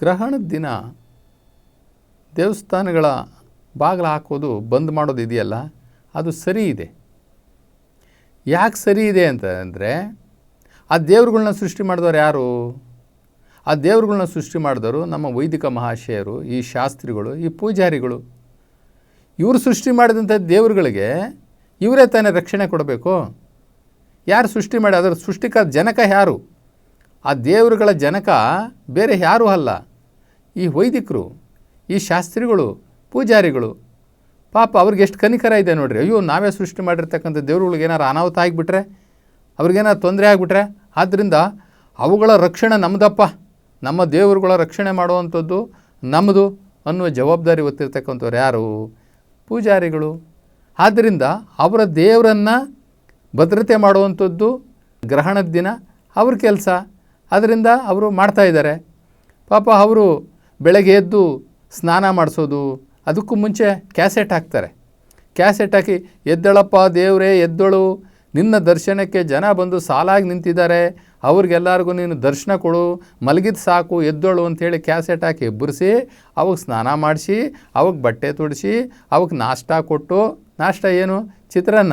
ಗ್ರಹಣದ ದಿನ ದೇವಸ್ಥಾನಗಳ ಬಾಗಿಲು ಹಾಕೋದು ಬಂದ್ ಮಾಡೋದು ಇದೆಯಲ್ಲ? ಅದು ಸರಿ ಇದೆ. ಯಾಕೆ ಸರಿ ಇದೆ ಅಂತ ಅಂದರೆ, ಆ ದೇವ್ರುಗಳ್ನ ಸೃಷ್ಟಿ ಮಾಡಿದವ್ರು ಯಾರು? ಆ ದೇವ್ರುಗಳ್ನ ಸೃಷ್ಟಿ ಮಾಡಿದವರು ನಮ್ಮ ವೈದಿಕ ಮಹಾಶಯರು, ಈ ಶಾಸ್ತ್ರಿಗಳು, ಈ ಪೂಜಾರಿಗಳು. ಇವರು ಸೃಷ್ಟಿ ಮಾಡಿದಂಥ ದೇವರುಗಳಿಗೆ ಇವರೇ ತಾನೇ ರಕ್ಷಣೆ ಕೊಡಬೇಕು. ಯಾರು ಸೃಷ್ಟಿ ಮಾಡಿ, ಅದರ ಸೃಷ್ಟಿಕ ಜನಕ ಯಾರು? ಆ ದೇವರುಗಳ ಜನಕ ಬೇರೆ ಯಾರೂ ಅಲ್ಲ. ಈ ವೈದಿಕರು, ಈ ಶಾಸ್ತ್ರಿಗಳು, ಪೂಜಾರಿಗಳು, ಪಾಪ ಅವ್ರಿಗೆ ಎಷ್ಟು ಕನಿಕರ ಇದೆ ನೋಡಿರಿ. ಅಯ್ಯೋ, ನಾವೇ ಸೃಷ್ಟಿ ಮಾಡಿರ್ತಕ್ಕಂಥ ದೇವ್ರುಗಳಿಗೆ ಏನಾರು ಅನಾಹುತ ಆಗಿಬಿಟ್ರೆ ಅವ್ರಿಗೇನಾರು ತೊಂದರೆ ಆಗಿಬಿಟ್ರೆ ಆದ್ದರಿಂದ ಅವುಗಳ ರಕ್ಷಣೆ ನಮ್ಮದಪ್ಪ ನಮ್ಮ ದೇವರುಗಳ ರಕ್ಷಣೆ ಮಾಡುವಂಥದ್ದು ನಮ್ಮದು ಅನ್ನುವ ಜವಾಬ್ದಾರಿ ಹೊತ್ತಿರ್ತಕ್ಕಂಥವ್ರು ಯಾರು? ಪೂಜಾರಿಗಳು. ಆದ್ದರಿಂದ ಅವರ ದೇವರನ್ನು ಭದ್ರತೆ ಮಾಡುವಂಥದ್ದು ಗ್ರಹಣದ ದಿನ, ಅವ್ರ ಕೆಲಸ. ಅದರಿಂದ ಅವರು ಮಾಡ್ತಾಯಿದ್ದಾರೆ ಪಾಪ ಅವರು ಬೆಳಗ್ಗೆ ಎದ್ದು ಸ್ನಾನ ಮಾಡಿಸೋದು, ಅದಕ್ಕೂ ಮುಂಚೆ ಕ್ಯಾಸೆಟ್ ಹಾಕ್ತಾರೆ. ಕ್ಯಾಸೆಟ್ ಹಾಕಿ, ಎದ್ದಳಪ್ಪ ದೇವರೇ, ಎದ್ದಳು. ನಿನ್ನ ದರ್ಶನಕ್ಕೆ ಜನ ಬಂದು ಸಾಲಾಗಿ ನಿಂತಿದ್ದಾರೆ. ಅವ್ರಿಗೆಲ್ಲರಿಗೂ ನೀನು ದರ್ಶನ ಕೊಡು, ಮಲಗಿದ ಸಾಕು, ಎದ್ದೋಳು ಅಂಥೇಳಿ ಕ್ಯಾಸೆಟ್ ಹಾಕಿ ಎಬ್ಬರಿಸಿ, ಅವಾಗ ಸ್ನಾನ ಮಾಡಿಸಿ, ಅವಾಗ ಬಟ್ಟೆ ತೊಡಿಸಿ, ಅವಾಗ ನಾಷ್ಟ ಕೊಟ್ಟು, ನಾಷ್ಟ ಏನು? ಚಿತ್ರಾನ್ನ.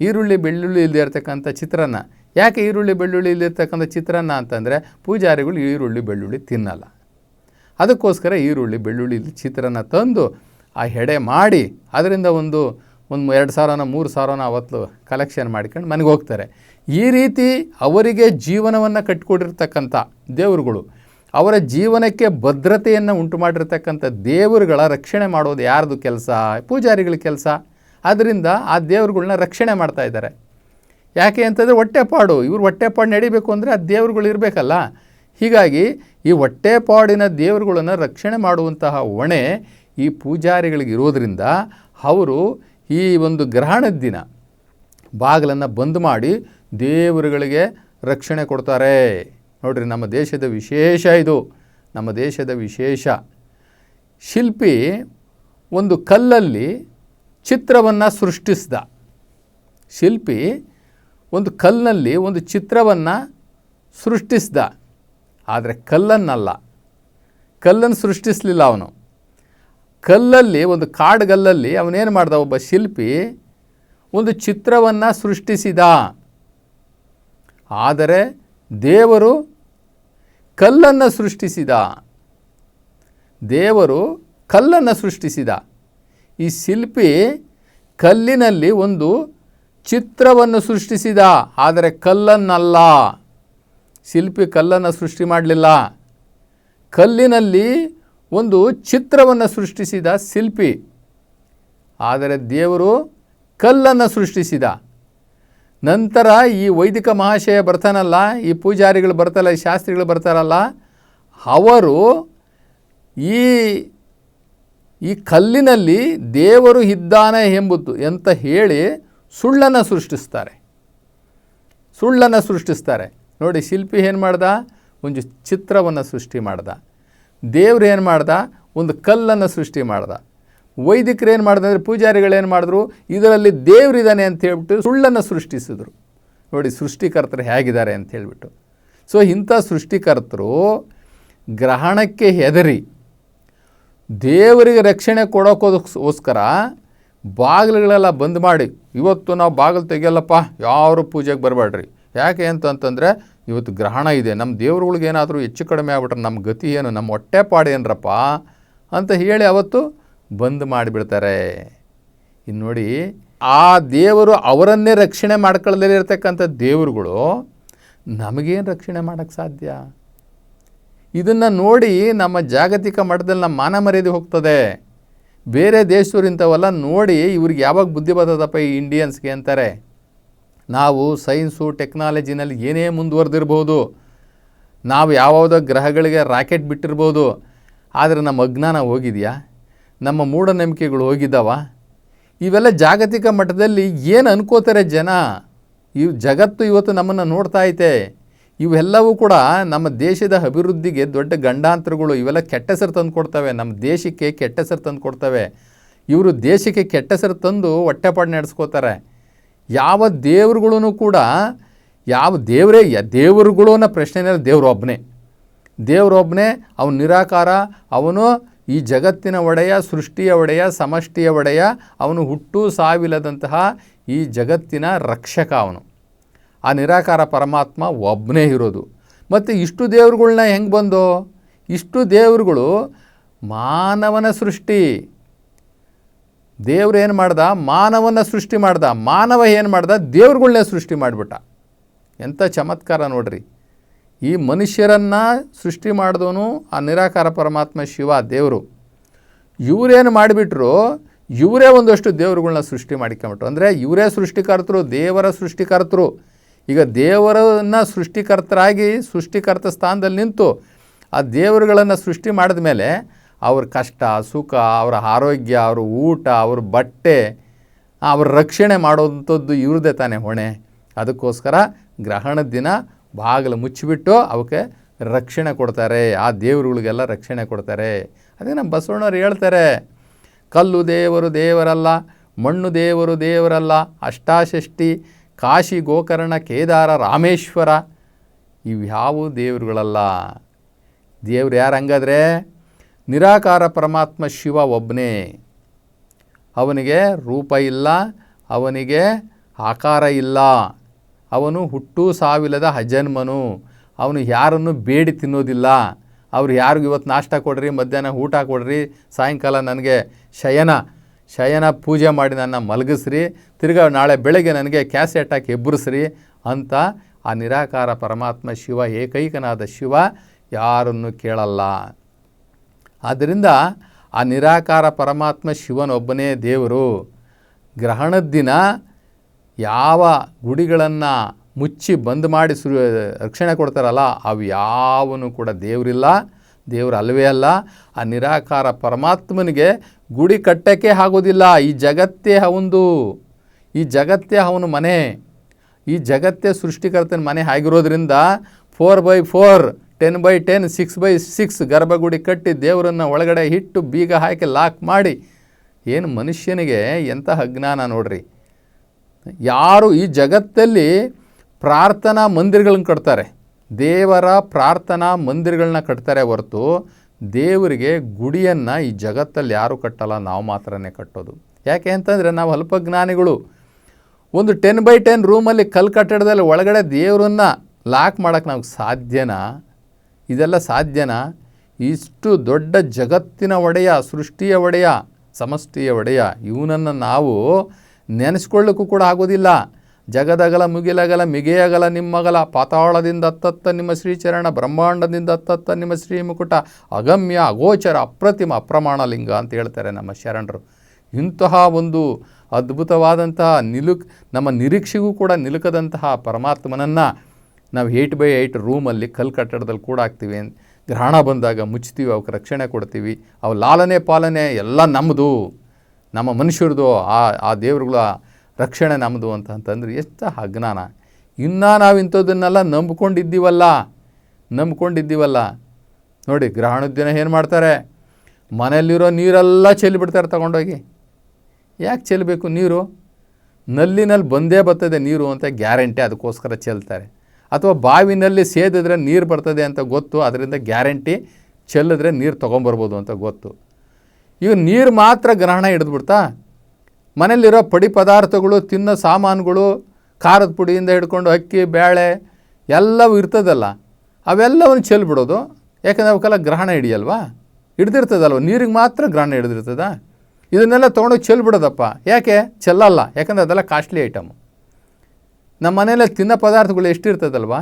ಈರುಳ್ಳಿ, ಬೆಳ್ಳುಳ್ಳಿ ಇಲ್ಲದೆ ಇರ್ತಕ್ಕಂಥ ಚಿತ್ರಾನ್ನ. ಯಾಕೆ ಈರುಳ್ಳಿ, ಬೆಳ್ಳುಳ್ಳಿ ಇಲ್ಲಿರ್ತಕ್ಕಂಥ ಚಿತ್ರಾನ್ನ ಅಂತಂದರೆ, ಪೂಜಾರಿಗಳು ಈರುಳ್ಳಿ, ಬೆಳ್ಳುಳ್ಳಿ ತಿನ್ನಲ್ಲ. ಅದಕ್ಕೋಸ್ಕರ ಈರುಳ್ಳಿ, ಬೆಳ್ಳುಳ್ಳಿ ಚಿತ್ರನ ತಂದು ಆ ಹೆಡೆ ಮಾಡಿ ಅದರಿಂದ ಒಂದು ಒಂದು ಎರಡು ಸಾವಿರನ, ಮೂರು ಸಾವಿರನ ಅವತ್ತು ಕಲೆಕ್ಷನ್ ಮಾಡ್ಕೊಂಡು ಮನೆಗೆ ಹೋಗ್ತಾರೆ. ಈ ರೀತಿ ಅವರಿಗೆ ಜೀವನವನ್ನು ಕಟ್ಟಿಕೊಟ್ಟಿರ್ತಕ್ಕಂಥ ದೇವರುಗಳು, ಅವರ ಜೀವನಕ್ಕೆ ಭದ್ರತೆಯನ್ನು ಉಂಟು ಮಾಡಿರ್ತಕ್ಕಂಥ ದೇವರುಗಳ ರಕ್ಷಣೆ ಮಾಡೋದು ಯಾರ್ದು ಕೆಲಸ? ಪೂಜಾರಿಗಳ ಕೆಲಸ. ಆದ್ದರಿಂದ ಆ ದೇವರುಗಳನ್ನ ರಕ್ಷಣೆ ಮಾಡ್ತಾ ಇದ್ದಾರೆ. ಯಾಕೆ ಅಂತಂದರೆ ಹೊಟ್ಟೆಪಾಡು, ಇವ್ರು ಹೊಟ್ಟೆಪಾಡು ನಡಿಬೇಕು ಅಂದರೆ ಆ ದೇವರುಗಳು ಇರಬೇಕಲ್ಲ. ಹೀಗಾಗಿ ಈ ಹೊಟ್ಟೆಪಾಡಿನ ದೇವರುಗಳನ್ನು ರಕ್ಷಣೆ ಮಾಡುವಂತಹ ಹೊಣೆ ಈ ಪೂಜಾರಿಗಳಿಗೆ ಇರೋದರಿಂದ ಅವರು ಈ ಒಂದು ಗ್ರಹಣದ ದಿನ ಬಾಗಿಲನ್ನು ಬಂದ್ ಮಾಡಿ ದೇವರುಗಳಿಗೆ ರಕ್ಷಣೆ ಕೊಡ್ತಾರೆ. ನೋಡಿರಿ, ನಮ್ಮ ದೇಶದ ವಿಶೇಷ ಇದು. ನಮ್ಮ ದೇಶದ ವಿಶೇಷ. ಶಿಲ್ಪಿ ಒಂದು ಕಲ್ಲಲ್ಲಿ ಚಿತ್ರವನ್ನು ಸೃಷ್ಟಿಸ್ದ. ಶಿಲ್ಪಿ ಒಂದು ಕಲ್ಲಿನಲ್ಲಿ ಒಂದು ಚಿತ್ರವನ್ನು ಸೃಷ್ಟಿಸ್ದ. ಆದರೆ ಕಲ್ಲನ್ನಲ್ಲ. ಕಲ್ಲನ್ನು ಸೃಷ್ಟಿಸಲಿಲ್ಲ ಅವನು. ಕಲ್ಲಲ್ಲಿ, ಒಂದು ಕಾಡುಗಲ್ಲಲ್ಲಿ ಅವನೇನು ಮಾಡ್ದ? ಒಬ್ಬ ಶಿಲ್ಪಿ ಒಂದು ಚಿತ್ರವನ್ನು ಸೃಷ್ಟಿಸಿದ. ಆದರೆ ದೇವರು ಕಲ್ಲನ್ನು ಸೃಷ್ಟಿಸಿದ. ದೇವರು ಕಲ್ಲನ್ನು ಸೃಷ್ಟಿಸಿದ. ಈ ಶಿಲ್ಪಿ ಕಲ್ಲಿನಲ್ಲಿ ಒಂದು ಚಿತ್ರವನ್ನು ಸೃಷ್ಟಿಸಿದ. ಆದರೆ ಕಲ್ಲನ್ನಲ್ಲ. ಶಿಲ್ಪಿ ಕಲ್ಲನ್ನು ಸೃಷ್ಟಿ ಮಾಡಲಿಲ್ಲ. ಕಲ್ಲಿನಲ್ಲಿ ಒಂದು ಚಿತ್ರವನ್ನು ಸೃಷ್ಟಿಸಿದ ಶಿಲ್ಪಿ. ಆದರೆ ದೇವರು ಕಲ್ಲನ್ನು ಸೃಷ್ಟಿಸಿದ. ನಂತರ ಈ ವೈದಿಕ ಮಹಾಶಯ ಬರ್ತಾನಲ್ಲ, ಈ ಪೂಜಾರಿಗಳು ಬರ್ತಾರಲ್ಲ, ಈ ಶಾಸ್ತ್ರಿಗಳು ಬರ್ತಾರಲ್ಲ, ಅವರು ಈ ಈ ಕಲ್ಲಿನಲ್ಲಿ ದೇವರು ಇದ್ದಾನೆ ಎಂಬುದು ಅಂತ ಹೇಳಿ ಸುಳ್ಳನ್ನು ಸೃಷ್ಟಿಸ್ತಾರೆ. ಸುಳ್ಳನ್ನು ಸೃಷ್ಟಿಸ್ತಾರೆ. ನೋಡಿ ಶಿಲ್ಪಿ ಏನು ಮಾಡ್ದ? ಒಂದು ಚಿತ್ರವನ್ನು ಸೃಷ್ಟಿ ಮಾಡ್ದ. ದೇವ್ರು ಏನು ಮಾಡ್ದ? ಒಂದು ಕಲ್ಲನ್ನು ಸೃಷ್ಟಿ ಮಾಡ್ದ. ವೈದಿಕರು ಏನು ಮಾಡಿದ್ರೆ ಪೂಜಾರಿಗಳೇನು ಮಾಡಿದ್ರು? ಇದರಲ್ಲಿ ದೇವರಿದ್ದಾನೆ ಅಂತ ಹೇಳ್ಬಿಟ್ಟು ಸುಳ್ಳನ್ನು ಸೃಷ್ಟಿಸಿದ್ರು. ನೋಡಿ ಸೃಷ್ಟಿಕರ್ತರು ಹೇಗಿದ್ದಾರೆ ಅಂತ ಹೇಳಿಬಿಟ್ಟು. ಸೊ ಇಂಥ ಸೃಷ್ಟಿಕರ್ತರು ಗ್ರಹಣಕ್ಕೆ ಹೆದರಿ, ದೇವರಿಗೆ ರಕ್ಷಣೆ ಕೊಡೋಕ್ಕೋಸ್ಕರ ಬಾಗಿಲುಗಳೆಲ್ಲ ಬಂದ್ ಮಾಡಿ, ಇವತ್ತು ನಾವು ಬಾಗಿಲು ತೆಗಿಯಲ್ಲಪ್ಪ, ಯಾರು ಪೂಜೆಗೆ ಬರಬೇಡ್ರಿ ಯಾಕೆ ಅಂತಂತಂದರೆ ಇವತ್ತು ಗ್ರಹಣ ಇದೆ ನಮ್ಮ ದೇವ್ರುಗಳಿಗೇನಾದರೂ ಹೆಚ್ಚು ಕಡಿಮೆ ಆಗ್ಬಿಟ್ರೆ ನಮ್ಮ ಗತಿ ಏನು ನಮ್ಮ ಹೊಟ್ಟೆಪಾಡು ಏನರಪ್ಪ ಅಂತ ಹೇಳಿ ಅವತ್ತು ಬಂದ್ ಮಾಡಿಬಿಡ್ತಾರೆ. ಇನ್ನು ನೋಡಿ, ಆ ದೇವರು ಅವರನ್ನೇ ರಕ್ಷಣೆ ಮಾಡ್ಕೊಳ್ಳದೇ ಇರತಕ್ಕಂಥ ದೇವರುಗಳು ನಮಗೇನು ರಕ್ಷಣೆ ಮಾಡೋಕ್ಕೆ ಸಾಧ್ಯ? ಇದನ್ನು ನೋಡಿ ನಮ್ಮ ಜಾಗತಿಕ ಮಟ್ಟದಲ್ಲಿ ನಮ್ಮ ಮಾನ ಮರ್ಯಾದೆ ಹೋಗ್ತದೆ. ಬೇರೆ ದೇಶದವ್ರು ಇಂಥವೆಲ್ಲ ನೋಡಿ ಇವ್ರಿಗೆ ಯಾವಾಗ ಬುದ್ಧಿ ಬರ್ತದಪ್ಪ ಈ ಇಂಡಿಯನ್ಸ್ಗೆ ಅಂತಾರೆ. ನಾವು ಸೈನ್ಸು, ಟೆಕ್ನಾಲಜಿನಲ್ಲಿ ಏನೇ ಮುಂದುವರೆದಿರ್ಬೋದು, ನಾವು ಯಾವ್ಯಾವುದೋ ಗ್ರಹಗಳಿಗೆ ರಾಕೆಟ್ ಬಿಟ್ಟಿರ್ಬೋದು, ಆದರೆ ನಮ್ಮ ಅಜ್ಞಾನ ಹೋಗಿದೆಯಾ? ನಮ್ಮ ಮೂಢನಂಬಿಕೆಗಳು ಹೋಗಿದ್ದಾವ? ಇವೆಲ್ಲ ಜಾಗತಿಕ ಮಟ್ಟದಲ್ಲಿ ಏನು ಅನ್ಕೋತಾರೆ ಜನ? ಇವು ಜಗತ್ತು ಇವತ್ತು ನಮ್ಮನ್ನು ನೋಡ್ತಾ ಐತೆ. ಇವೆಲ್ಲವೂ ಕೂಡ ನಮ್ಮ ದೇಶದ ಅಭಿವೃದ್ಧಿಗೆ ದೊಡ್ಡ ಗಂಡಾಂತರಗಳು, ಇವೆಲ್ಲ ಕೆಟ್ಟ ಹೆಸರು ತಂದು ಕೊಡ್ತವೆ. ನಮ್ಮ ದೇಶಕ್ಕೆ ಕೆಟ್ಟ ಹೆಸರು ತಂದು ಕೊಡ್ತವೆ. ಇವರು ದೇಶಕ್ಕೆ ಕೆಟ್ಟ ಹೆಸರು ತಂದು ಹೊಟ್ಟೆಪಾಡು ನಡೆಸ್ಕೋತಾರೆ. ಯಾವ ದೇವ್ರುಗಳೂ ಕೂಡ, ಯಾವ ದೇವರೇ ದೇವರುಗಳು ಅನ್ನೋ ಪ್ರಶ್ನೆ ದೇವರು ಒಬ್ಬನೇ ದೇವರೊಬ್ಬನೇ ಅವನು ನಿರಾಕಾರ, ಅವನು ಈ ಜಗತ್ತಿನ ಒಡೆಯ, ಸೃಷ್ಟಿಯ ಒಡೆಯ, ಸಮಷ್ಟಿಯ ಒಡೆಯ, ಅವನು ಹುಟ್ಟು ಸಾವಿಲ್ಲದಂತಹ ಈ ಜಗತ್ತಿನ ರಕ್ಷಕ ಅವನು. ಆ ನಿರಾಕಾರ ಪರಮಾತ್ಮ ಒಬ್ಬನೇ ಇರೋದು. ಮತ್ತು ಇಷ್ಟು ದೇವರುಗಳನ್ನ ಹೆಂಗೆ ಬಂದೋ? ಇಷ್ಟು ದೇವರುಗಳು ಮಾನವನ ಸೃಷ್ಟಿ. ದೇವ್ರು ಏನು ಮಾಡ್ದ? ಮಾನವನ ಸೃಷ್ಟಿ ಮಾಡ್ದ. ಮಾನವ ಏನು ಮಾಡ್ದ? ದೇವ್ರುಗಳನ್ನೇ ಸೃಷ್ಟಿ ಮಾಡಿಬಿಟ್ಟ. ಎಂಥ ಚಮತ್ಕಾರ ನೋಡ್ರಿ. ಈ ಮನುಷ್ಯರನ್ನು ಸೃಷ್ಟಿ ಮಾಡಿದವನು ಆ ನಿರಾಕಾರ ಪರಮಾತ್ಮ ಶಿವ ದೇವರು. ಇವರೇನು ಮಾಡಿಬಿಟ್ರು? ಇವರೇ ಒಂದಷ್ಟು ದೇವರುಗಳನ್ನ ಸೃಷ್ಟಿ ಮಾಡಿಕೊಂಬಿಟ್ರು. ಅಂದರೆ ಇವರೇ ಸೃಷ್ಟಿಕರ್ತರು, ದೇವರ ಸೃಷ್ಟಿಕರ್ತರು. ಈಗ ದೇವರನ್ನು ಸೃಷ್ಟಿಕರ್ತರಾಗಿ ಸೃಷ್ಟಿಕರ್ತ ಸ್ಥಾನದಲ್ಲಿ ನಿಂತು ಆ ದೇವರುಗಳನ್ನು ಸೃಷ್ಟಿ ಮಾಡಿದ ಮೇಲೆ ಅವ್ರ ಕಷ್ಟ, ಸುಖ, ಅವರ ಆರೋಗ್ಯ, ಅವ್ರ ಊಟ, ಅವ್ರ ಬಟ್ಟೆ, ಅವ್ರ ರಕ್ಷಣೆ ಮಾಡೋವಂಥದ್ದು ಇವ್ರದೇ ತಾನೇ ಹೊಣೆ. ಅದಕ್ಕೋಸ್ಕರ ಗ್ರಹಣದ ದಿನ ಬಾಗಿಲು ಮುಚ್ಚಿಬಿಟ್ಟು ಅವಕ್ಕೆ ರಕ್ಷಣೆ ಕೊಡ್ತಾರೆ. ಆ ದೇವರುಗಳಿಗೆಲ್ಲ ರಕ್ಷಣೆ ಕೊಡ್ತಾರೆ. ಅದೇ ನಮ್ಮ ಬಸವಣ್ಣವ್ರು ಹೇಳ್ತಾರೆ, ಕಲ್ಲು ದೇವರು ದೇವರಲ್ಲ, ಮಣ್ಣು ದೇವರು ದೇವರಲ್ಲ, ಅಷ್ಟಾಷಷ್ಟಿ, ಕಾಶಿ ಗೋಕರ್ಣ, ಕೇದಾರ, ರಾಮೇಶ್ವರ, ಇವ್ಯಾವು ದೇವರುಗಳಲ್ಲ. ದೇವ್ರು ಯಾರು ಹಂಗಾದ್ರೆ? ನಿರಾಕಾರ ಪರಮಾತ್ಮ ಶಿವ ಒಬ್ಬನೇ ಅವನಿಗೆ ರೂಪ ಇಲ್ಲ, ಅವನಿಗೆ ಆಕಾರ ಇಲ್ಲ. ಅವನು ಹುಟ್ಟು ಸಾವಿಲ್ಲದ ಅಜನ್ಮನು. ಅವನು ಯಾರನ್ನು ಬೇಡಿ ತಿನ್ನೋದಿಲ್ಲ. ಅವ್ರು ಯಾರಿಗೂ ಇವತ್ತು ನಾಷ್ಟ ಕೊಡ್ರಿ, ಮಧ್ಯಾಹ್ನ ಊಟ ಕೊಡ್ರಿ, ಸಾಯಂಕಾಲ ನನಗೆ ಶಯನ ಶಯನ ಪೂಜೆ ಮಾಡಿ ನನ್ನ ಮಲಗಿಸ್ರಿ, ತಿರ್ಗಾ ನಾಳೆ ಬೆಳಗ್ಗೆ ನನಗೆ ಕ್ಯಾಸೆಟ್ ಹಾಕಿ ಎಬ್ಬರಿಸ್ರಿ ಅಂತ ಆ ನಿರಾಕಾರ ಪರಮಾತ್ಮ ಶಿವ, ಏಕೈಕನಾದ ಶಿವ ಯಾರನ್ನು ಕೇಳಲ್ಲ. ಆದ್ದರಿಂದ ಆ ನಿರಾಕಾರ ಪರಮಾತ್ಮ ಶಿವನೊಬ್ಬನೇ ದೇವರು. ಗ್ರಹಣದ ದಿನ ಯಾವ ಗುಡಿಗಳನ್ನು ಮುಚ್ಚಿ ಬಂದ್ ಮಾಡಿ ಸು, ರಕ್ಷಣೆ ಕೊಡ್ತಾರಲ್ಲ, ಅವು ಯಾವನು ಕೂಡ ದೇವರಿಲ್ಲ. ದೇವರು ಅಲ್ಲವೇ ಅಲ್ಲ. ಆ ನಿರಾಕಾರ ಪರಮಾತ್ಮನಿಗೆ ಗುಡಿ ಕಟ್ಟಕ್ಕೆ ಆಗೋದಿಲ್ಲ. ಈ ಜಗತ್ತೇ ಅವನದು ಈ ಜಗತ್ತೇ ಅವನ ಮನೆ. ಈ ಜಗತ್ತೇ ಸೃಷ್ಟಿಕರ್ತನ ಮನೆ ಆಗಿರೋದ್ರಿಂದ four by four ten by ten six by six ಗರ್ಭಗುಡಿ ಕಟ್ಟಿ ದೇವರನ್ನು ಒಳಗಡೆ ಹಿಟ್ಟು ಬೀಗ ಹಾಕಿ ಲಾಕ್ ಮಾಡಿ. ಏನು ಮನುಷ್ಯನಿಗೆ ಎಂತಹ ಅಜ್ಞಾನ ನೋಡ್ರಿ. ಯಾರು ಈ ಜಗತ್ತಲ್ಲಿ ಪ್ರಾರ್ಥನಾ ಮಂದಿರಗಳನ್ನ ಕಟ್ತಾರೆ. ದೇವರ ಪ್ರಾರ್ಥನಾ ಮಂದಿರಗಳನ್ನ ಕಟ್ತಾರೆ ಹೊರತು ದೇವರಿಗೆ ಗುಡಿಯನ್ನು ಈ ಜಗತ್ತಲ್ಲಿ ಯಾರು ಕಟ್ಟಲ್ಲ, ನಾವು ಮಾತ್ರನೇ ಕಟ್ಟೋದು. ಯಾಕೆ ಅಂತಂದರೆ ನಾವು ಅಲ್ಪಜ್ಞಾನಿಗಳು. ಒಂದು ಟೆನ್ ಬೈ ಟೆನ್ ರೂಮಲ್ಲಿ ಕಲ್ಲು ಕಟ್ಟಡದಲ್ಲಿ ಒಳಗಡೆ ದೇವರನ್ನು ಲಾಕ್ ಮಾಡೋಕ್ಕೆ ನಮಗೆ ಸಾಧ್ಯನಾ? ಇದೆಲ್ಲ ಸಾಧ್ಯನಾ? ಇಷ್ಟು ದೊಡ್ಡ ಜಗತ್ತಿನ ಒಡೆಯ, ಸೃಷ್ಟಿಯ ಒಡೆಯ, ಸಮಷ್ಟಿಯ ಒಡೆಯ, ಇವನನ್ನು ನಾವು ನೆನೆಸ್ಕೊಳ್ಳೋಕ್ಕೂ ಕೂಡ ಆಗೋದಿಲ್ಲ. ಜಗದಗಲ ಮುಗಿಲಗಲ ಮಿಗೆಯಗಲ ನಿಮ್ಮಗಲ, ಪಾತಾಳದಿಂದ ಅತ್ತತ್ತ ನಿಮ್ಮ ಶ್ರೀಚರಣ, ಬ್ರಹ್ಮಾಂಡದಿಂದ ಅತ್ತತ್ತ ನಿಮ್ಮ ಶ್ರೀಮುಕುಟ, ಅಗಮ್ಯ, ಅಗೋಚರ, ಅಪ್ರತಿಮ, ಅಪ್ರಮಾಣ ಲಿಂಗ ಅಂತ ಹೇಳ್ತಾರೆ ನಮ್ಮ ಶರಣರು. ಇಂತಹ ಒಂದು ಅದ್ಭುತವಾದಂತಹ ನಿಲುಕ್, ನಮ್ಮ ನಿರೀಕ್ಷೆಗೂ ಕೂಡ ನಿಲುಕದಂತಹ ಪರಮಾತ್ಮನನ್ನು ನಾವು ಏಯ್ಟ್ ಬೈ ಏಯ್ಟ್ ರೂಮಲ್ಲಿ ಕಲ್ಲು ಕಟ್ಟಡದಲ್ಲಿ ಕೂಡ ಹಾಕ್ತೀವಿ. ಗ್ರಹಣ ಬಂದಾಗ ಮುಚ್ತೀವಿ ಅವಕ್ಕೆ ರಕ್ಷಣೆ ಕೊಡ್ತೀವಿ. ಅವು ಲಾಲನೆ ಪಾಲನೆ ಎಲ್ಲ ನಮ್ಮದು ನಮ್ಮ ಮನುಷ್ಯರದು ಆ ಆ ದೇವರುಗಳ ರಕ್ಷಣೆ ನಮ್ಮದು ಅಂತ ಅಂತಂದರೆ ಎಷ್ಟು ಅಜ್ಞಾನ. ಇನ್ನೂ ನಾವು ಇಂಥದ್ದನ್ನೆಲ್ಲ ನಂಬ್ಕೊಂಡಿದ್ದೀವಲ್ಲ ನಂಬ್ಕೊಂಡಿದ್ದೀವಲ್ಲ. ನೋಡಿ ಗ್ರಹಣದ ಏನು ಮಾಡ್ತಾರೆ? ಮನೆಯಲ್ಲಿರೋ ನೀರೆಲ್ಲ ಚೆಲ್ಲಿಬಿಡ್ತಾರೆ ತಗೊಂಡೋಗಿ. ಯಾಕೆ ಚೆಲ್ಲಬೇಕು ನೀರು? ನಲ್ಲಿನಲ್ಲಿ ಬಂದೇ ಬರ್ತದೆ ನೀರು ಅಂತ ಗ್ಯಾರಂಟಿ ಅದಕ್ಕೋಸ್ಕರ ಚೆಲ್ತಾರೆ. ಅಥವಾ ಬಾವಿನಲ್ಲಿ ಸೇದಿದ್ರೆ ನೀರು ಬರ್ತದೆ ಅಂತ ಗೊತ್ತು, ಅದರಿಂದ ಗ್ಯಾರಂಟಿ ಚೆಲ್ಲಿದ್ರೆ ನೀರು ತೊಗೊಂಬರ್ಬೋದು ಅಂತ ಗೊತ್ತು. ಈಗ ನೀರು ಮಾತ್ರ ಗ್ರಹಣ ಹಿಡಿದ್ಬಿಡ್ತಾ? ಮನೆಯಲ್ಲಿರೋ ಪಡಿ ಪದಾರ್ಥಗಳು, ತಿನ್ನೋ ಸಾಮಾನುಗಳು, ಖಾರದ ಪುಡಿಯಿಂದ ಹಿಡ್ಕೊಂಡು ಅಕ್ಕಿ ಬೇಳೆ ಎಲ್ಲವೂ ಇರ್ತದಲ್ಲ, ಅವೆಲ್ಲವನ್ನು ಚೆಲ್ಬಿಡೋದು. ಯಾಕಂದರೆ ಅವಕ್ಕೆಲ್ಲ ಗ್ರಹಣ ಹಿಡಿಯಲ್ವಾ? ಹಿಡ್ದಿರ್ತದಲ್ವ? ನೀರಿಗೆ ಮಾತ್ರ ಗ್ರಹಣ ಹಿಡಿದಿರ್ತದ? ಇದನ್ನೆಲ್ಲ ತೊಗೊಂಡೋಗಿ ಚೆಲ್ಬಿಡೋದಪ್ಪ. ಯಾಕೆ? ಚೆಲ್ಲಲ್ಲ. ಯಾಕಂದರೆ ಅದೆಲ್ಲ ಕಾಸ್ಟ್ಲಿ ಐಟಮು. ನಮ್ಮ ಮನೆಯಲ್ಲಿ ತಿನ್ನೋ ಪದಾರ್ಥಗಳು ಎಷ್ಟಿರ್ತದಲ್ವ?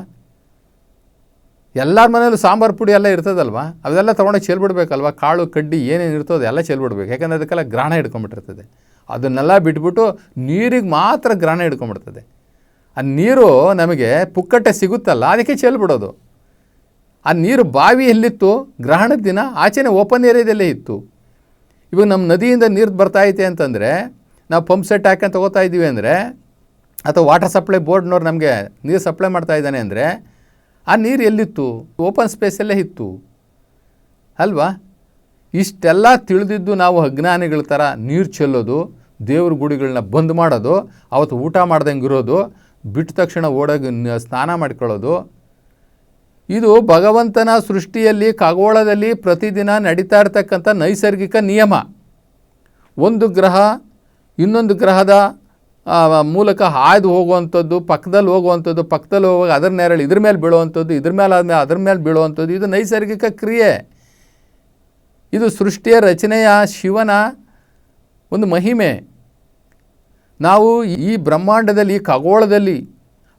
ಎಲ್ಲರ ಮನೇಲೂ ಸಾಂಬಾರು ಪುಡಿ ಎಲ್ಲ ಇರ್ತದಲ್ವ? ಅವೆಲ್ಲ ತೊಗೊಂಡು ಚೆಲ್ಬಿಡ್ಬೇಕಲ್ವ? ಕಾಳು, ಕಡ್ಡಿ ಏನೇನು ಇರ್ತದೋ ಎಲ್ಲ ಚೆಲ್ಬಿಡ್ಬೇಕು. ಯಾಕಂದರೆ ಅದಕ್ಕೆಲ್ಲ ಗ್ರಹಣ ಹಿಡ್ಕೊಂಬಿಟ್ಟಿರ್ತದೆ ಅದನ್ನೆಲ್ಲ ಬಿಟ್ಬಿಟ್ಟು ನೀರಿಗೆ ಮಾತ್ರ ಗ್ರಹಣ ಹಿಡ್ಕೊಂಬಿಡ್ತದೆ ಆ ನೀರು ನಮಗೆ ಪುಕ್ಕಟ್ಟೆ ಸಿಗುತ್ತಲ್ಲ, ಅದಕ್ಕೆ ಚೆಲ್ಬಿಡೋದು. ಆ ನೀರು ಬಾವಿ ಎಲ್ಲಿತ್ತು ಗ್ರಹಣದ ದಿನ, ಆಚೆನೆ ಓಪನ್ ಏರಿಯಾದಲ್ಲೇ ಇತ್ತು. ಇವಾಗ ನಮ್ಮ ನದಿಯಿಂದ ನೀರು ಬರ್ತಾ ಐತೆ ಅಂತಂದರೆ, ನಾವು ಪಂಪ್ ಸೆಟ್ ಹಾಕೊಂಡು ತೊಗೋತಾ ಇದ್ದೀವಿ ಅಂದರೆ ಅಥವಾ ವಾಟರ್ ಸಪ್ಲೈ ಬೋರ್ಡ್ನವ್ರು ನಮಗೆ ನೀರು ಸಪ್ಲೈ ಮಾಡ್ತಾ ಇದ್ದಾನೆ ಅಂದರೆ, ಆ ನೀರು ಎಲ್ಲಿತ್ತು? ಓಪನ್ ಸ್ಪೇಸಲ್ಲೇ ಇತ್ತು. ಅಲ್ವಾ? ಇಷ್ಟೆಲ್ಲ ತಿಳಿದಿದ್ದು ನಾವು ಅಜ್ಞಾನಿಗಳ ಥರ ನೀರು ಚೆಲ್ಲೋದು, ದೇವ್ರ ಗುಡಿಗಳನ್ನ ಬಂದ್ ಮಾಡೋದು, ಅವತ್ತು ಊಟ ಮಾಡ್ದಂಗೆ ಇರೋದು ಬಿಟ್ಟ ತಕ್ಷಣ ಓಡೋಗಿ ಸ್ನಾನ ಮಾಡ್ಕೊಳ್ಳೋದು. ಇದು ಭಗವಂತನ ಸೃಷ್ಟಿಯಲ್ಲಿ, ಖಗೋಳದಲ್ಲಿ ಪ್ರತಿದಿನ ನಡೀತಾ ಇರ್ತಕ್ಕಂಥ ನೈಸರ್ಗಿಕ ನಿಯಮ. ಒಂದು ಗ್ರಹ, ಇನ್ನೊಂದು ಗ್ರಹದ ಮೂಲಕ ಹಾಯ್ದು ಹೋಗುವಂಥದ್ದು, ಪಕ್ಕದಲ್ಲಿ ಹೋಗುವಂಥದ್ದು, ಪಕ್ಕದಲ್ಲಿ ಹೋಗುವಾಗ ಅದರ ನೆರಳು ಇದ್ರ ಮೇಲೆ ಬೀಳುವಂಥದ್ದು, ಇದ್ರ ಮೇಲೆ ಆದಮೇಲೆ ಅದ್ರ ಮೇಲೆ ಬೀಳುವಂಥದ್ದು, ಇದು ನೈಸರ್ಗಿಕ ಕ್ರಿಯೆ. ಇದು ಸೃಷ್ಟಿಯ ರಚನೆಯ ಶಿವನ ಒಂದು ಮಹಿಮೆ. ನಾವು ಈ ಬ್ರಹ್ಮಾಂಡದಲ್ಲಿ, ಈ ಖಗೋಳದಲ್ಲಿ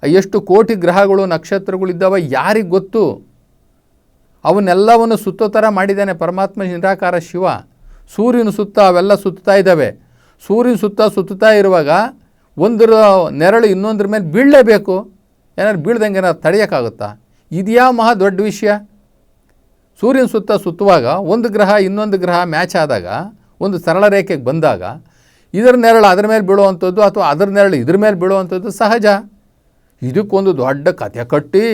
ಎಷ್ಟು ಕೋಟಿ ಗ್ರಹಗಳು, ನಕ್ಷತ್ರಗಳು ನಕ್ಷತ್ರಗಳಿದ್ದಾವೆ ಯಾರಿಗೆ ಗೊತ್ತು? ಅವನ್ನೆಲ್ಲವನ್ನು ಸುತ್ತೋ ಥರ ಮಾಡಿದ್ದಾನೆ ಪರಮಾತ್ಮ ನಿರಾಕಾರ ಶಿವ. ಸೂರ್ಯನ ಸುತ್ತ ಅವೆಲ್ಲ ಸುತ್ತಾ ಇದ್ದಾವೆ. ಸೂರ್ಯನ ಸುತ್ತ ಸುತ್ತಾ ಇರುವಾಗ ಒಂದರ ನೆರಳು ಇನ್ನೊಂದ್ರ ಮೇಲೆ ಬೀಳಲೇಬೇಕು. ಏನಾದ್ರು ಬೀಳ್ದಂಗೆ ಏನಾದ್ರು ತಡೆಯೋಕ್ಕಾಗುತ್ತಾ? ಇದ್ಯಾವ ಮಹಾ ದೊಡ್ಡ ವಿಷಯ. ಸೂರ್ಯನ ಸುತ್ತ ಸುತ್ತುವಾಗ ಒಂದು ಗ್ರಹ ಇನ್ನೊಂದು ಗ್ರಹ ಮ್ಯಾಚ್ ಆದಾಗ, ಒಂದು ಸರಳ ರೇಖೆಗೆ ಬಂದಾಗ, ಇದರ ನೆರಳು ಅದರ ಮೇಲೆ ಬೀಳುವಂಥದ್ದು ಅಥವಾ ಅದರ ನೆರಳು ಇದ್ರ ಮೇಲೆ ಬೀಳುವಂಥದ್ದು ಸಹಜ. ಇದಕ್ಕೊಂದು ದೊಡ್ಡ ಕಥೆ ಕಟ್ಟಿ,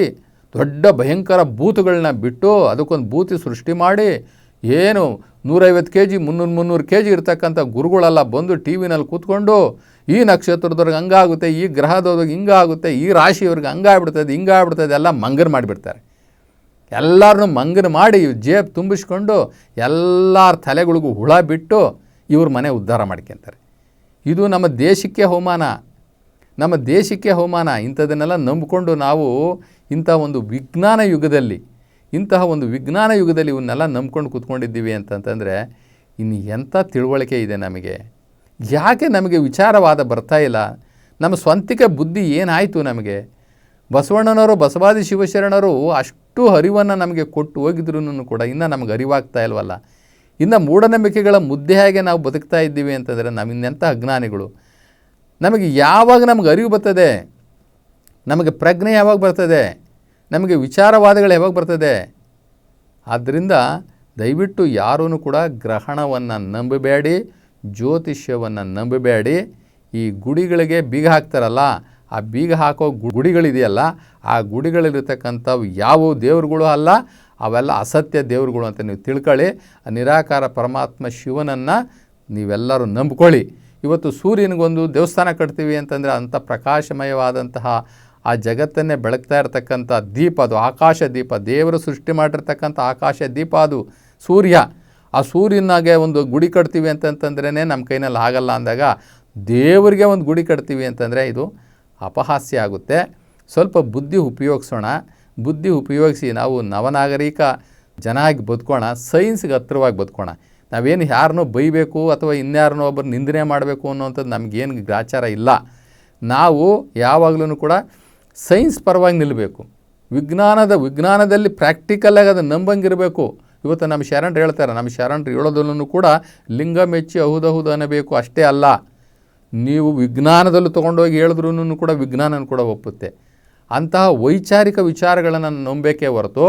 ದೊಡ್ಡ ಭಯಂಕರ ಬೂತುಗಳನ್ನ ಬಿಟ್ಟು ಅದಕ್ಕೊಂದು ಬೂತಿ ಸೃಷ್ಟಿ ಮಾಡಿ, ಏನು ನೂರೈವತ್ತು ಕೆ ಜಿ ಮುನ್ನೂರು ಮುನ್ನೂರು ಕೆ ಜಿ ಇರ್ತಕ್ಕಂಥ ಗುರುಗಳೆಲ್ಲ ಬಂದು ಟಿ ವಿನಲ್ಲಿ ಕೂತ್ಕೊಂಡು ಈ ನಕ್ಷತ್ರದವ್ರಿಗೆ ಹಂಗಾಗುತ್ತೆ, ಈ ಗ್ರಹದವ್ರಿಗೆ ಹಿಂಗಾಗುತ್ತೆ, ಈ ರಾಶಿಯವ್ರಿಗೆ ಹಂಗಾಗ್ಬಿಡ್ತದೆ, ಹಿಂಗಾಗ್ಬಿಡ್ತದೆ ಎಲ್ಲ ಮಂಗನ ಮಾಡಿಬಿಡ್ತಾರೆ. ಎಲ್ಲರನ್ನೂ ಮಂಗನ ಮಾಡಿ ಜೇಬ್ ತುಂಬಿಸ್ಕೊಂಡು ಎಲ್ಲರ ತಲೆಗಳಿಗೂ ಹುಳ ಬಿಟ್ಟು ಇವ್ರ ಮನೆ ಉದ್ಧಾರ ಮಾಡ್ಕೊತಾರೆ. ಇದು ನಮ್ಮ ದೇಶಕ್ಕೆ ಅವಮಾನ. ನಮ್ಮ ದೇಶಕ್ಕೆ ಅವಮಾನ. ಇಂಥದನ್ನೆಲ್ಲ ನಂಬಿಕೊಂಡು ನಾವು ಇಂಥ ಒಂದು ವಿಜ್ಞಾನ ಯುಗದಲ್ಲಿ, ಇಂತಹ ಒಂದು ವಿಜ್ಞಾನ ಯುಗದಲ್ಲಿ ಇವನ್ನೆಲ್ಲ ನಂಬ್ಕೊಂಡು ಕೂತ್ಕೊಂಡಿದ್ದೀವಿ ಅಂತಂತಂದರೆ ಇನ್ನು ಎಂಥ ತಿಳುವಳಿಕೆ ಇದೆ ನಮಗೆ? ಯಾಕೆ ನಮಗೆ ವಿಚಾರವಾದ ಬರ್ತಾ ಇಲ್ಲ? ನಮ್ಮ ಸ್ವಂತಿಕ ಬುದ್ಧಿ ಏನಾಯಿತು ನಮಗೆ? ಬಸವಣ್ಣನವರು, ಬಸವಾದಿ ಶಿವಶರಣರು ಅಷ್ಟು ಅರಿವನ್ನು ನಮಗೆ ಕೊಟ್ಟು ಹೋಗಿದ್ರು ಕೂಡ ಇನ್ನೂ ನಮಗೆ ಅರಿವಾಗ್ತಾ ಇಲ್ವಲ್ಲ? ಇನ್ನು ಮೂಢನಂಬಿಕೆಗಳ ಮುದ್ದೆಯಾಗೆ ನಾವು ಬದುಕ್ತಾ ಇದ್ದೀವಿ ಅಂತಂದರೆ ನಮ್ಮಿಂದೆಂಥ ಅಜ್ಞಾನಿಗಳು. ನಮಗೆ ಯಾವಾಗ ನಮಗೆ ಅರಿವು ಬರ್ತದೆ? ನಮಗೆ ಪ್ರಜ್ಞೆ ಯಾವಾಗ ಬರ್ತದೆ? ನಮಗೆ ವಿಚಾರವಾದಗಳು ಯಾವಾಗ ಬರ್ತದೆ? ಆದ್ದರಿಂದ ದಯವಿಟ್ಟು ಯಾರೂ ಕೂಡ ಗ್ರಹಣವನ್ನು ನಂಬಬೇಡಿ. ಜ್ಯೋತಿಷ್ಯವನ್ನು ನಂಬಬೇಡಿ. ಈ ಗುಡಿಗಳಿಗೆ ಬೀಗ ಹಾಕ್ತಾರಲ್ಲ, ಆ ಬೀಗ ಹಾಕೋ ಗುಡಿಗಳಿದೆಯಲ್ಲ, ಆ ಗುಡಿಗಳಲ್ಲಿರ್ತಕ್ಕಂಥವು ಯಾವ ದೇವರುಗಳು ಅಲ್ಲ, ಅವೆಲ್ಲ ಅಸತ್ಯ ದೇವರುಗಳು ಅಂತ ನೀವು ತಿಳ್ಕೊಳ್ಳಿ. ಆ ನಿರಾಕಾರ ಪರಮಾತ್ಮ ಶಿವನನ್ನು ನೀವೆಲ್ಲರೂ ನಂಬ್ಕೊಳ್ಳಿ. ಇವತ್ತು ಸೂರ್ಯನಿಗೊಂದು ದೇವಸ್ಥಾನ ಕಟ್ತೀವಿ ಅಂತಂದರೆ ಅಂಥ ಪ್ರಕಾಶಮಯವಾದಂತಹ ಆ ಜಗತ್ತನ್ನೇ ಬೆಳಗ್ತಾ ಇರತಕ್ಕಂಥ ದೀಪ, ಅದು ಆಕಾಶ ದೀಪ, ದೇವರು ಸೃಷ್ಟಿ ಮಾಡಿರ್ತಕ್ಕಂಥ ಆಕಾಶ ದೀಪ ಅದು ಸೂರ್ಯ. ಆ ಸೂರ್ಯನಾಗೆ ಒಂದು ಗುಡಿ ಕಟ್ತೀವಿ ಅಂತಂತಂದ್ರೇ ನಮ್ಮ ಕೈನಲ್ಲಿ ಆಗಲ್ಲ ಅಂದಾಗ ದೇವರಿಗೆ ಒಂದು ಗುಡಿ ಕಟ್ತೀವಿ ಅಂತಂದರೆ ಇದು ಅಪಹಾಸ್ಯ ಆಗುತ್ತೆ. ಸ್ವಲ್ಪ ಬುದ್ಧಿ ಉಪಯೋಗಿಸೋಣ. ಬುದ್ಧಿ ಉಪಯೋಗಿಸಿ ನಾವು ನವನಾಗರಿಕ ಜನ ಆಗಿ ಬದುಕೋಣ. ಸೈನ್ಸ್ಗೆ ಹತ್ತಿರವಾಗಿ ಬದುಕೋಣ. ನಾವೇನು ಯಾರನ್ನೋ ಬೈಬೇಕು ಅಥವಾ ಇನ್ಯಾರನ್ನೋ ಒಬ್ಬರು ನಿಂದನೆ ಮಾಡಬೇಕು ಅನ್ನೋವಂಥದ್ದು ನಮಗೇನು ಗ್ರಾಚಾರ ಇಲ್ಲ. ನಾವು ಯಾವಾಗಲೂ ಕೂಡ ಸೈನ್ಸ್ ಪರವಾಗಿ ನಿಲ್ಲಬೇಕು ವಿಜ್ಞಾನದ ವಿಜ್ಞಾನದಲ್ಲಿ ಪ್ರಾಕ್ಟಿಕಲಾಗಿ ಅದನ್ನು ನಂಬಂಗಿರಬೇಕು ಇವತ್ತು ನಮ್ಮ ಶರಣರು ಹೇಳ್ತಾರೆ, ನಮ್ಮ ಶರಣರು ಹೇಳೋದನ್ನು ಕೂಡ ಲಿಂಗ ಮೆಚ್ಚಿ ಹೌದೌದು ಅನ್ನಬೇಕು. ಅಷ್ಟೇ ಅಲ್ಲ, ನೀವು ವಿಜ್ಞಾನದಲ್ಲೂ ತೊಗೊಂಡೋಗಿ ಹೇಳಿದ್ರೂ ಕೂಡ ವಿಜ್ಞಾನನ ಕೂಡ ಒಪ್ಪುತ್ತೆ. ಅಂತಹ ವೈಚಾರಿಕ ವಿಚಾರಗಳನ್ನು ನಂಬಬೇಕೇ ಹೊರತು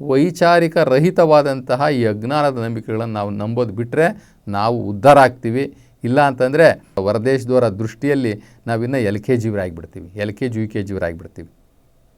ವೈಚಾರಿಕ ರಹಿತವಾದಂತಹ ಈ ಅಜ್ಞಾನದ ನಂಬಿಕೆಗಳನ್ನು ನಾವು ನಂಬೋದು ಬಿಟ್ಟರೆ ನಾವು ಉದ್ಧಾರ ಆಗ್ತೀವಿ. ಇಲ್ಲ ಅಂತಂದರೆ ಹೊರದೇಶದವರ ದೃಷ್ಟಿಯಲ್ಲಿ ನಾವಿನ್ನೂ L K ಜಿವರಾಗಿಬಿಡ್ತೀವಿ, L K G, U K ಜಿವರಾಗಿಬಿಡ್ತೀವಿ.